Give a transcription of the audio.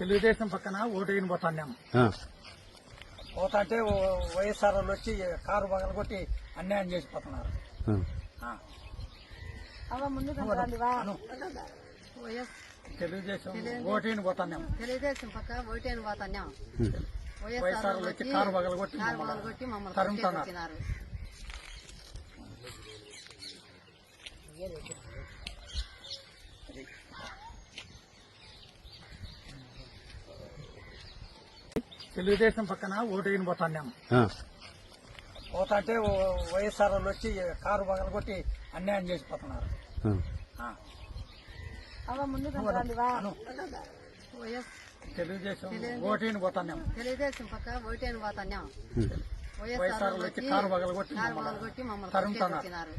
తెలుగుదేశం పక్కన ఓటు పోతాన్నాం ఆ, పోతాంటే వైఎస్ఆర్ వాళ్ళు వచ్చి కారు బగలు కొట్టి అన్యాయం చేసిపోతున్నారు తెలుగుదేశం ఓటు పోతాన్నాం తెలుగుదేశం పక్క ఓటేను పోతాన్నాం వైఎస్ఆర్ వాళ్ళు వచ్చి కారు మొదలు కొట్టి మమ్మల్ని తరుముతున్నారు. తెలుగుదేశం పక్కన ఓటు పోతాన్నాం ఆ. పోతాంటే వైఎస్ఆర్ వాళ్ళు వచ్చి కారు బగలు కొట్టి అన్యాయం చేసిపోతున్నారు ఆ. ఆ. అవ ముందు అను. వైఎస్ తెలుగుదేశం ఓటు పోతాన్నాం తెలుగుదేశం పక్క ఓటేను పోతాన్నాం ఉమ్. వైఎస్ఆర్ వచ్చి కారు బగలు కొట్టి కొట్టి మమ్మల్ని తరుముతున్నారు.